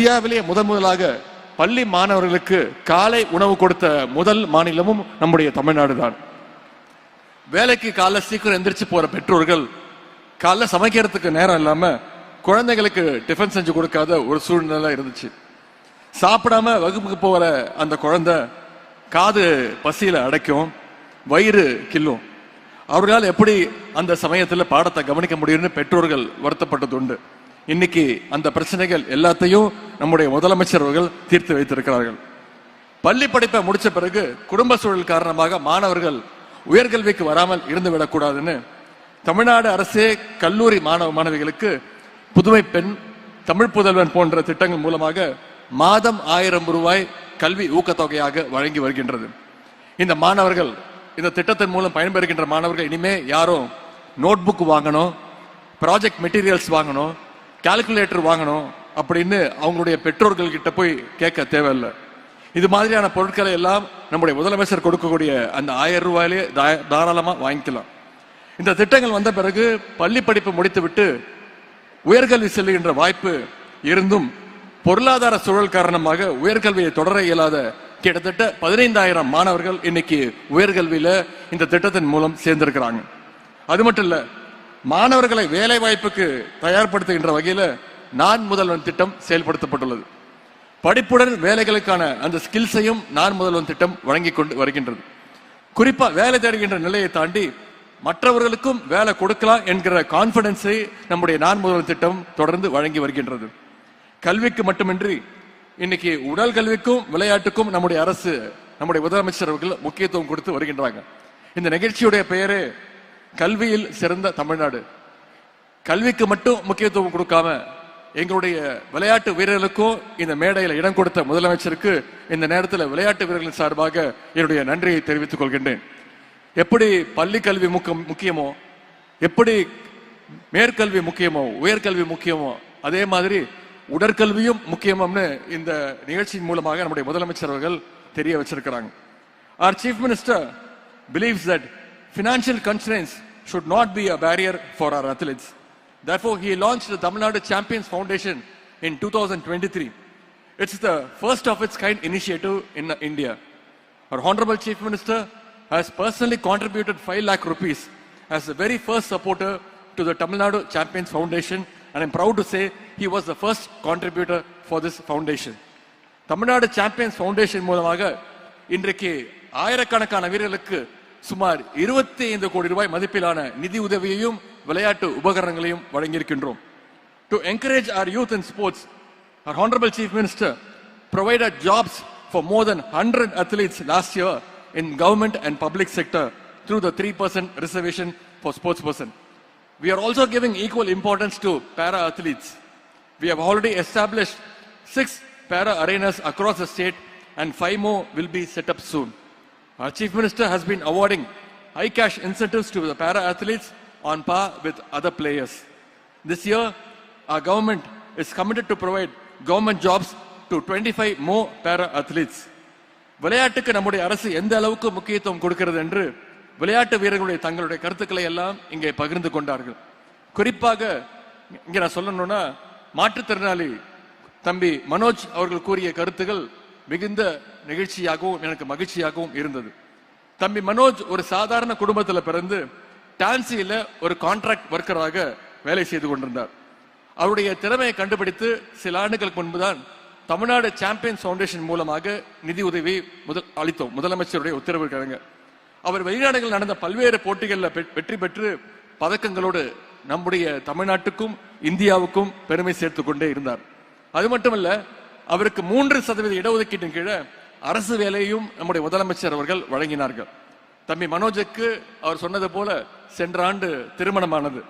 இந்தியாவிலேயே முதன் முதலாக பள்ளி மாணவர்களுக்கு காலை உணவு கொடுத்த முதல் மாநிலமும் நம்முடைய தமிழ்நாடு தான் வேலைக்கு காலைல சீக்கிரம் எந்திரிச்சு போற பெற்றோர்கள் காலைல சமைக்கிறதுக்கு நேரம் இல்லாம குழந்தைகளுக்கு டிஃபன் செஞ்சு கொடுக்காத ஒரு சூழ்நிலை இருந்துச்சு. சாப்பிடாம வகுப்புக்கு போற அந்த குழந்தை காது பசியில அடைக்கும் வயிறு கில்லும் அவர்களால் எப்படி அந்த சமயத்தில் பாடத்தை கவனிக்க முடியும்னு பெற்றோர்கள் வருத்தப்பட்டது உண்டு இன்னைக்கு அந்த பிரச்சனைகள் எல்லாத்தையும் நம்முடைய முதலமைச்சர் அவர்கள் தீர்த்து வைத்திருக்கிறார்கள். பள்ளி படிப்பை முடிச்ச பிறகு குடும்ப சூழல் காரணமாக மாணவர்கள் உயர்கல்விக்கு வராமல் இருந்து விடக்கூடாதுன்னு தமிழ்நாடு அரசே கல்லூரி மாணவ மாணவிகளுக்கு புதுமை பெண் தமிழ் புதல்வன் போன்ற திட்டங்கள் மூலமாக மாதம் ஆயிரம் ரூபாய் கல்வி ஊக்கத்தொகையாக வழங்கி வருகின்றது. இந்த மாணவர்கள் இந்த திட்டத்தின் மூலம் பயன்பெறுகின்ற மாணவர்கள் இனிமே யாரும் நோட் புக் வாங்கணும் ப்ராஜெக்ட் மெட்டீரியல்ஸ் வாங்கணும் கால்குலேட்டர் வாங்கணும் அப்படின்னு அவங்களுடைய பெற்றோர்கள் கிட்ட போய் கேட்க தேவையில்லை. இது மாதிரியான பொருட்களை எல்லாம் நம்முடைய முதலமைச்சர் கொடுக்கக்கூடிய அந்த ஆயிரம் ரூபாயிலே தா- வாங்கிக்கலாம். இந்த திட்டங்கள் வந்த பிறகு பள்ளி படிப்பு முடித்துவிட்டு உயர்கல்வி செல்லுகின்ற வாய்ப்பு இருந்தும் பொருளாதார சூழல் காரணமாக உயர்கல்வியை தொடர இயலாத கிட்டத்தட்ட பதினைந்தாயிரம் மாணவர்கள் இன்னைக்கு உயர்கல்வியில இந்த திட்டத்தின் மூலம் சேர்ந்திருக்கிறாங்க. அது மட்டும் இல்லை மாணவர்களை வேலை வாய்ப்புக்கு தயார்படுத்துகின்ற வகையில் நான் முதல்வன் திட்டம் செயல்படுத்தப்பட்டுள்ளது. படிப்புடன் வேலைகளுக்கான அந்த ஸ்கில்ஸையும் நான் முதல்வன் திட்டம் வழங்கி கொண்டு வருகின்றது. குறிப்பாக வேலை தேடுகின்ற நிலையை தாண்டி மற்றவர்களுக்கும் வேலை கொடுக்கலாம் என்கிற கான்பிடன்ஸை நம்முடைய நான் முதல்வன் திட்டம் தொடர்ந்து வழங்கி வருகின்றது. கல்விக்கு மட்டுமின்றி இன்னைக்கு உடல் கல்விக்கும் விளையாட்டுக்கும் நம்முடைய அரசு நம்முடைய முதலமைச்சர் அவர்கள் முக்கியத்துவம் கொடுத்து வருகின்றாங்க. இந்த நிகழ்ச்சியுடைய பெயரே கல்வியில் சிறந்த தமிழ்நாடு. கல்விக்கு மட்டும் முக்கியத்துவம் கொடுக்காம எங்களுடைய விளையாட்டு வீரர்களுக்கும் இந்த மேடையில் இடம் கொடுத்த முதலமைச்சருக்கு இந்த நேரத்தில் விளையாட்டு வீரர்களின் சார்பாக என்னுடைய நன்றியை தெரிவித்துக் கொள்கின்றேன். எப்படி பள்ளி கல்வி முக்கம்- முக்கியமோ எப்படி மேற்கல்வி முக்கியமோ உயர்கல்வி முக்கியமோ அதே மாதிரி உடற்கல்வியும் முக்கியம்னு இந்த நிகழ்ச்சியின் மூலமாக நம்முடைய முதலமைச்சர் அவர்கள் தெரிய வச்சிருக்கிறாங்க. Our chief minister believes that financial constraints should not be a barrier for our athletes. Therefore, he launched the Tamil Nadu Champions Foundation in 2023. It's the first of its kind initiative in uh, India. Our Honorable Chief Minister has personally contributed 5 lakh rupees as the very first supporter to the Tamil Nadu Champions Foundation and I'm proud to say he was the first contributor for this foundation. Tamil Nadu champions foundation மூலமாக இன்றைக்கு ஆயிரக்கணக்கான வீரர்களுக்கு சுமார் இருபத்தி ஐந்து கோடி ரூபாய் மதிப்பிலான நிதி உதவியையும் விளையாட்டு உபகரணங்களையும் வழங்கியிருக்கின்றோம் to encourage our youth in sports our honorable chief minister provided jobs for more than 100 athletes last year in government and public sector through the 3% reservation for sports person we are also giving equal importance to para athletes we have already established six para arenas across the state and five more will be set up soon. Our Chief Minister has been awarding high cash incentives to the para athletes on par with other players. This year, our government is committed to provide government jobs to 25 more para athletes. விளையாட்டுக்கு நம்முடைய அரசு எந்த அளவுக்கு முக்கியத்துவம் கொடுக்கிறது என்று விளையாட்டு வீரர்களுடைய தங்களுடைய கருத்துக்களை எல்லாம் இங்கே பகிர்ந்து கொண்டார்கள் குறிப்பாக இங்க நான் சொல்லணும்னா மாற்றுத்திறனாளி தம்பி மனோஜ் அவர்கள் கூறிய கருத்துகள் மிகுந்த நிகழ்ச்சியாகவும் எனக்கு மகிழ்ச்சியாகவும் இருந்தது. தம்பி மனோஜ் ஒரு சாதாரண குடும்பத்தில் பிறந்து டான்சியில் ஒரு கான்ட்ராக்ட் ஒர்க்கராக வேலை செய்து கொண்டிருந்தார். அவருடைய திறமையை கண்டுபிடித்து சில ஆண்டுகளுக்கு முன்புதான் தமிழ்நாடு சாம்பியன்ஸ் ஃபவுண்டேஷன் மூலமாக நிதி உதவி முதல் அளித்தோம். முதலமைச்சருடைய உத்தரவு கிழங்க. அவர் வெளிநாடுகள் நடந்த பல்வேறு போட்டிகளில் வெற்றி பெற்று பதக்கங்களோடு நம்முடைய தமிழ்நாட்டுக்கும் இந்தியாவுக்கும் பெருமை சேர்த்து கொண்டே இருந்தார். அது மட்டுமல்ல அவருக்கு மூன்று சதவீத இடஒதுக்கீட்டின் கீழே அரசு வேலையும் நம்முடைய முதலமைச்சர் அவர்கள் வழங்கினார்கள். தம்பி மனோஜுக்கு அவர் சொன்னது போல சென்ற ஆண்டு திருமணமானது.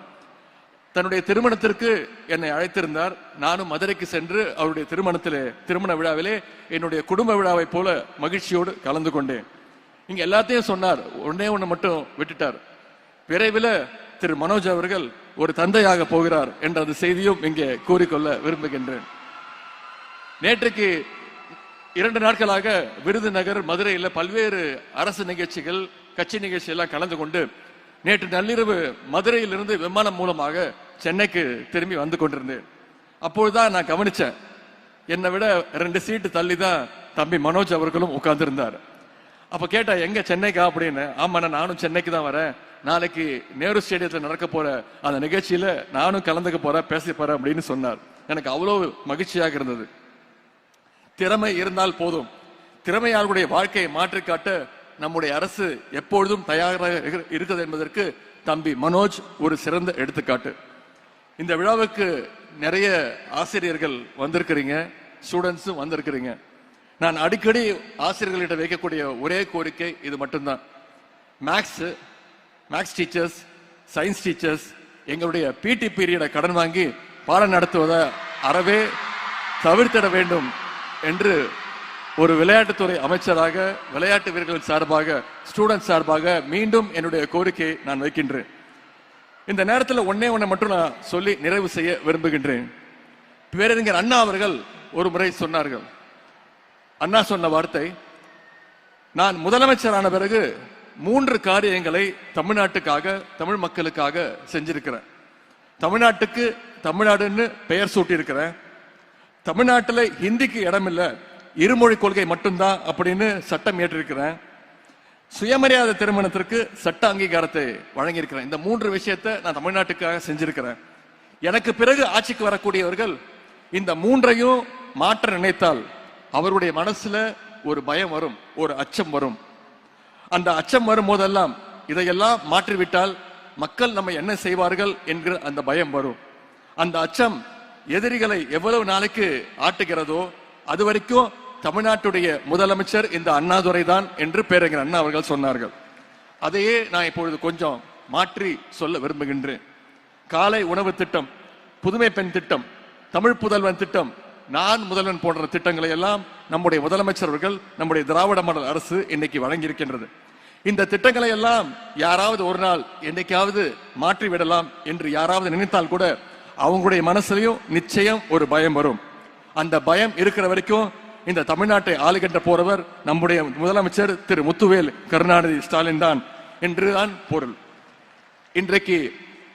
தன்னுடைய திருமணத்திற்கு என்னை அழைத்திருந்தார். நானும் மதுரைக்கு சென்று அவருடைய திருமணத்திலே திருமண விழாவிலே என்னுடைய குடும்ப விழாவை போல மகிழ்ச்சியோடு கலந்து கொண்டேன். இங்க எல்லாத்தையும் சொன்னார். ஒன்னே ஒன்று மட்டும் விட்டுட்டார். விரைவில் திரு மனோஜ் அவர்கள் ஒரு தந்தையாக போகிறார் என்ற அந்த செய்தியும் இங்கே கூறிக்கொள்ள விரும்புகின்றேன். நேற்றுக்கு இரண்டு நாட்களாக விருதுநகர் மதுரையில் பல்வேறு அரசு நிகழ்ச்சிகள் கட்சி நிகழ்ச்சியெல்லாம் கலந்து கொண்டு நேற்று நள்ளிரவு மதுரையிலிருந்து விமானம் மூலமாக சென்னைக்கு திரும்பி வந்து கொண்டிருந்தேன். அப்பொழுதுதான் நான் கவனிச்சேன். என்னை விட ரெண்டு சீட்டு தள்ளி தான் தம்பி மனோஜ் அவர்களும் உட்கார்ந்துருந்தார். அப்போ கேட்டா எங்க சென்னைக்கா? அப்படின்னு. ஆமாண்ணா நானும் சென்னைக்கு தான் வரேன். நாளைக்கு நேரு ஸ்டேடியத்தில் நடக்க போற அந்த நிகழ்ச்சியில நானும் கலந்துக்க போறேன் பேச போறேன் அப்படின்னு சொன்னார். எனக்கு அவ்வளோ மகிழ்ச்சியாக இருந்தது. திறமை இருந்தால் போதும். திறமையாளர்களுடைய வாழ்க்கையை மாற்றிக்காட்ட நம்முடைய அரசு எப்பொழுதும் தயாராக இரு- இருக்கிறது என்பதற்கு தம்பி மனோஜ் ஒரு சிறந்த எடுத்துக்காட்டு. இந்த விழாவுக்கு நிறைய ஆசிரியர்கள் வந்திருக்கிறீங்க ஸ்டூடெண்ட்ஸும் வந்திருக்கிறீங்க. நான் அடிக்கடி ஆசிரியர்களிட்ட வைக்கக்கூடிய ஒரே கோரிக்கை இது மட்டும்தான். Maths maths teachers science teachers எங்களுடைய பிடி பீரியடை கடன் வாங்கி பாடம் நடத்துவதை அறவே தவிர்த்திட வேண்டும் என்று ஒரு விளையாட்டுத்துறை அமைச்சராக விளையாட்டு வீரர்கள் சார்பாக ஸ்டூடெண்ட் சார்பாக மீண்டும் என்னுடைய கோரிக்கையை நான் வைக்கின்றேன். இந்த நேரத்தில் ஒன்னே ஒன்றை மட்டும் நான் சொல்லி நிறைவு செய்ய விரும்புகின்றேன். பேரறிஞர் அண்ணா அவர்கள் ஒரு முறை சொன்னார்கள். அண்ணா சொன்ன வார்த்தை நான் முதலமைச்சரான பிறகு மூன்று காரியங்களை தமிழ்நாட்டுக்காக தமிழ் மக்களுக்காக செஞ்சிருக்கிறேன். தமிழ்நாட்டுக்கு தமிழ்நாடுன்னு பெயர் சூட்டியிருக்கிறேன். தமிழ்நாட்டில் ஹிந்திக்கு இடம் இல்லை இருமொழி கொள்கை மட்டும்தான் அப்படின்னு சட்டம் ஏற்றிருக்கிறேன். சுயமரியாதை திருமணத்திற்கு சட்ட அங்கீகாரத்தை வழங்கியிருக்கிறேன். இந்த மூன்று விஷயத்தை நான் தமிழ்நாட்டுக்காக செஞ்சிருக்கிறேன். எனக்கு பிறகு ஆட்சிக்கு வரக்கூடியவர்கள் இந்த மூன்றையும் மாற்ற நினைத்தால் அவருடைய மனசுல ஒரு பயம் வரும் ஒரு அச்சம் வரும். அந்த அச்சம் வரும் போதெல்லாம் இதையெல்லாம் மாற்றிவிட்டால் மக்கள் நம்ம என்ன செய்வார்கள் என்கிற அந்த பயம் வரும். அந்த அச்சம் எதிரிகளை எவ்வளவு நாளைக்கு ஆட்டுகிறதோ அது வரைக்கும் தமிழ்நாட்டுடைய முதலமைச்சர் இந்த அண்ணாதுரை தான் என்று பேரறிஞர் அண்ணா அவர்கள் சொன்னார்கள். அதையே நான் இப்பொழுது கொஞ்சம் மாற்றி சொல்ல விரும்புகின்றேன். காலை உணவு திட்டம் புதுமை பெண் திட்டம் தமிழ் புதல்வன் திட்டம் நான் முதல்வன் போன்ற திட்டங்களை எல்லாம் நம்முடைய முதலமைச்சர் அவர்கள் நம்முடைய திராவிட மாடல் அரசு இன்னைக்கு வழங்கியிருக்கின்றது. இந்த திட்டங்களை எல்லாம் யாராவது ஒரு நாள் என்னைக்காவது மாற்றி விடலாம் என்று யாராவது நினைத்தால் கூட அவங்களுடைய மனசுலையும் நிச்சயம் ஒரு பயம் வரும். அந்த பயம் இருக்கிற வரைக்கும் இந்த தமிழ்நாட்டை ஆளுகின்ற போறவர் நம்முடைய முதலமைச்சர் திரு முத்துவேல் கருணாநிதி ஸ்டாலின் தான் என்றுதான் பொருள். இன்றைக்கு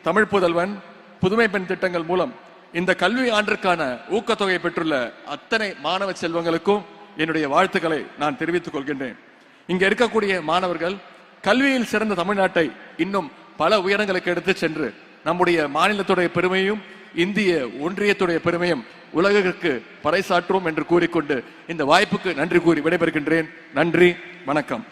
தமிழ் புதல்வன் புதுமை பெண் திட்டங்கள் மூலம் இந்த கல்வி ஆண்டிற்கான ஊக்கத்தொகை பெற்றுள்ள அத்தனை மாணவ செல்வங்களுக்கும் என்னுடைய வாழ்த்துக்களை நான் தெரிவித்துக் கொள்கின்றேன். இங்க இருக்கக்கூடிய மாணவர்கள் கல்வியில் சிறந்த தமிழ்நாட்டை இன்னும் பல உயரங்களுக்கு எடுத்து சென்று நம்முடைய மாநிலத்துடைய பெருமையும் இந்திய ஒன்றியத்துடைய பெருமையும் உலகிற்கு பறைசாற்றுவோம் என்று கூறிக்கொண்டு இந்த வாய்ப்புக்கு நன்றி கூறி விடைபெறுகின்றேன். நன்றி வணக்கம்.